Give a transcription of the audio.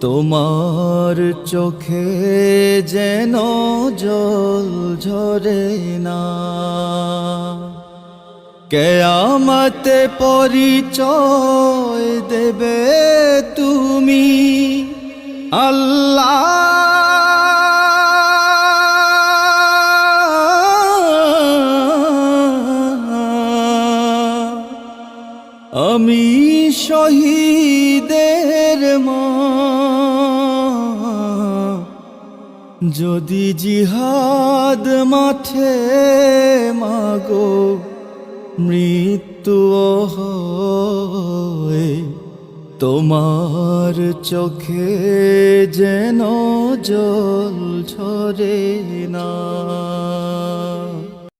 তোমার চোখে যেন জল ঝরে না। কেয়ামতে পরিচয় দেবে তুমি আল্লাহ। আমি শহীদের মা যদি জিহাদ মাঠে মাগো মৃত্যু তোমার চোখে যেন জল ঝরে না।